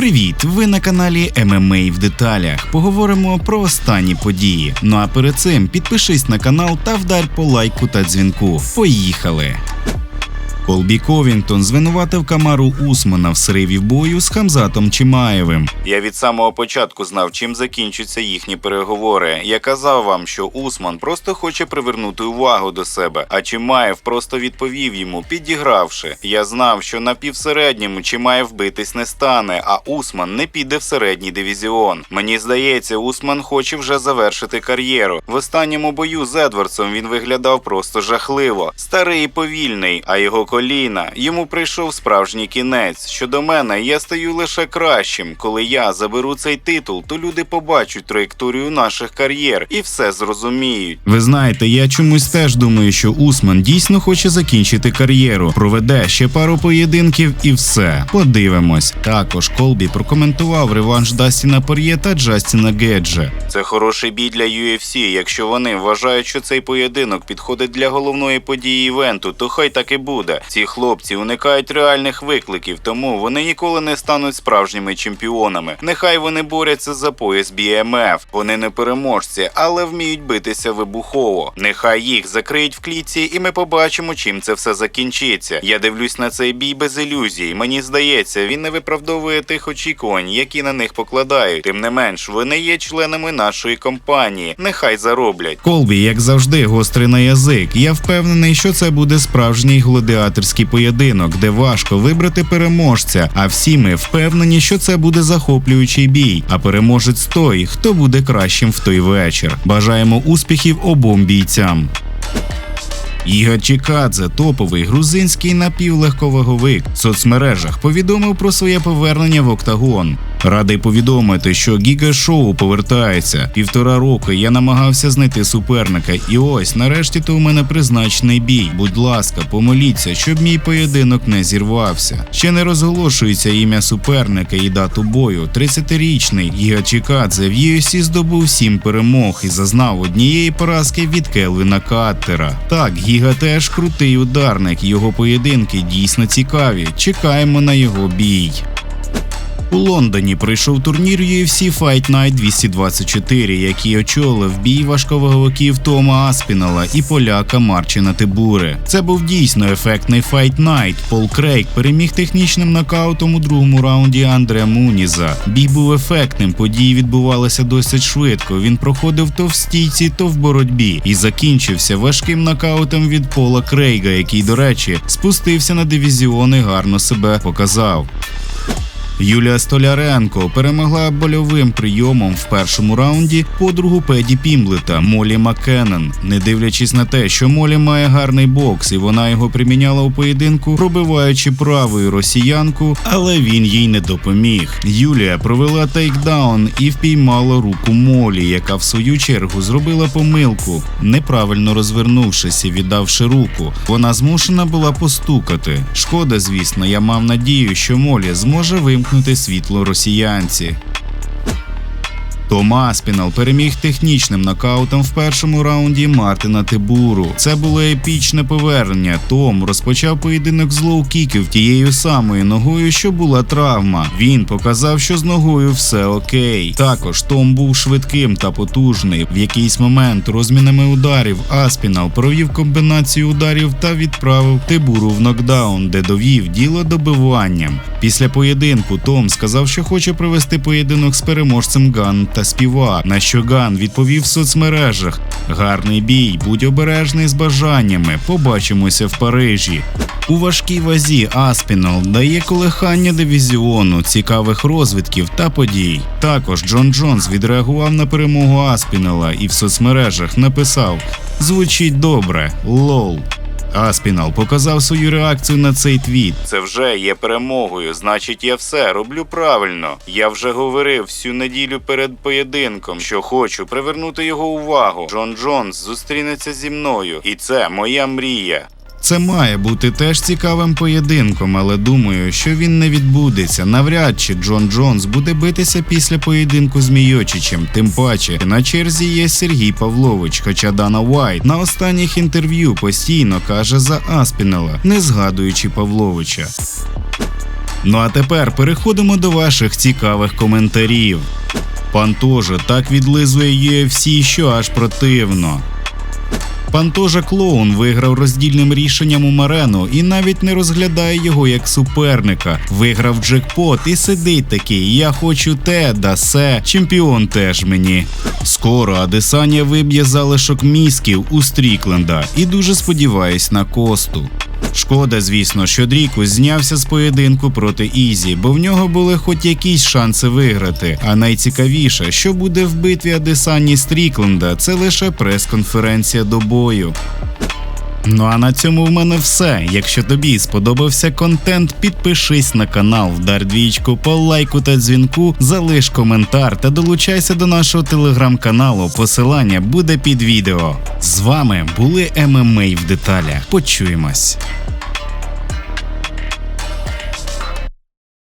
Привіт! Ви на каналі ММА в деталях. Поговоримо про останні події. Ну а перед цим підпишись на канал та вдар по лайку та дзвінку. Поїхали! Колбі Ковінгтон звинуватив Камару Усмана в сриві бою з Хамзатом Чимаєвим. Я від самого початку знав, чим закінчаться їхні переговори. Я казав вам, що Усман просто хоче привернути увагу до себе, а Чимаєв просто відповів йому, підігравши. Я знав, що на півсередньому Чимаєв битись не стане, а Усман не піде в середній дивізіон. Мені здається, Усман хоче вже завершити кар'єру. В останньому бою з Едвардсом він виглядав просто жахливо, старий і повільний, а його коліна йому прийшов справжній кінець. Щодо мене, я стаю лише кращим. Коли я заберу цей титул, то люди побачать траєкторію наших кар'єр і все зрозуміють. Ви знаєте, я чомусь теж думаю, що Усман дійсно хоче закінчити кар'єру, проведе ще пару поєдинків і все. Подивимось. Також Колбі прокоментував реванш Дастіна Пор'є та Джастіна Геджа. Це хороший бій для UFC. Якщо вони вважають, що цей поєдинок підходить для головної події івенту, то хай так і буде. Ці хлопці уникають реальних викликів, тому вони ніколи не стануть справжніми чемпіонами. Нехай вони борються за пояс BMF. Вони не переможці, але вміють битися вибухово. Нехай їх закриють в клітці, і ми побачимо, чим це все закінчиться. Я дивлюсь на цей бій без ілюзій. Мені здається, він не виправдовує тих очікувань, які на них покладають. Тим не менш, вони є членами нашої компанії. Нехай зароблять. Колбі, як завжди, гострий на язик. Я впевнений, що це буде справжній гладіаторський поєдинок, де важко вибрати переможця. А всі ми впевнені, що це буде захоплюючий бій. А переможець той, хто буде кращим в той вечір. Бажаємо успіхів обом бійцям. Іга Чікадзе, топовий грузинський напівлегковаговик, в соцмережах повідомив про своє повернення в Октагон. Радий повідомити, що Гіга Шоу повертається. Півтора року я намагався знайти суперника, і ось нарешті то у мене призначений бій. Будь ласка, помоліться, щоб мій поєдинок не зірвався. Ще не розголошується ім'я суперника і дату бою. 30-річний Гіга Чікадзе в UFC здобув сім перемог і зазнав однієї поразки від Келвіна Каттера. Так, Гіга теж крутий ударник. Його поєдинки дійсно цікаві. Чекаємо на його бій. У Лондоні пройшов турнір UFC Fight Night 224, який очолив бій важковаговиків Тома Аспінала і поляка Марчина Тибури. Це був дійсно ефектний Fight Night. Пол Крейг переміг технічним нокаутом у другому раунді Андреа Муніза. Бій був ефектним, події відбувалися досить швидко. Він проходив то в стійці, то в боротьбі, і закінчився важким нокаутом від Пола Крейга, який, до речі, спустився на дивізіон і гарно себе показав. Юлія Столяренко перемогла больовим прийомом в першому раунді подругу Педі Пімблета Молі Маккеннен. Не дивлячись на те, що Молі має гарний бокс, і вона його приміняла у поєдинку, пробиваючи правою росіянку, але він їй не допоміг. Юлія провела тейкдаун і впіймала руку Молі, яка в свою чергу зробила помилку, неправильно розвернувшись і віддавши руку. Вона змушена була постукати. Шкода, звісно, я мав надію, що Молі зможе вимкнути світло росіянці. Том Аспінал переміг технічним нокаутом в першому раунді Мартина Тибуру. Це було епічне повернення. Том розпочав поєдинок з лоу-кіків тією самою ногою, що була травма. Він показав, що з ногою все окей. Також Том був швидким та потужний. В якийсь момент розмінами ударів Аспінал провів комбінацію ударів та відправив Тибуру в нокдаун, де довів діло добиванням. Після поєдинку Том сказав, що хоче провести поєдинок з переможцем Ган та співак. На що Ган відповів в соцмережах: гарний бій, будь обережний з бажаннями. Побачимося в Парижі. У важкій вазі Аспінал дає колихання дивізіону, цікавих розвідків та подій. Також Джон Джонс відреагував на перемогу Аспінала і в соцмережах написав: звучить добре, лол. Аспінал показав свою реакцію на цей твіт. Це вже є перемогою. Значить, я все роблю правильно. Я вже говорив всю неділю перед поєдинком, що хочу привернути його увагу. Джон Джонс зустрінеться зі мною, і це моя мрія. Це має бути теж цікавим поєдинком, але думаю, що він не відбудеться. Навряд чи Джон Джонс буде битися після поєдинку з Мійочичем. Тим паче на черзі є Сергій Павлович, хоча Дана Уайт на останніх інтерв'ю постійно каже за Аспінела, не згадуючи Павловича. Ну а тепер переходимо до ваших цікавих коментарів. Пантожа так відлизує UFC, що аж противно. Пантожа Клоун виграв роздільним рішенням у Марену і навіть не розглядає його як суперника. Виграв джекпот і сидить такий: Я хочу те, да се, чемпіон теж мені. Скоро Адесаня виб'є залишок місків у Стрікленда і дуже сподіваюсь на косту. Шкода, звісно, що Дріку знявся з поєдинку проти Ізі, бо в нього були хоч якісь шанси виграти. А найцікавіше, що буде в битві Адесані Стрікленда, це лише прес-конференція до бою. Ну а на цьому в мене все. Якщо тобі сподобався контент, підпишись на канал, вдар двічку по лайку та дзвінку, залиш коментар та долучайся до нашого телеграм-каналу. Посилання буде під відео. З вами були ММА в деталях. Почуємось.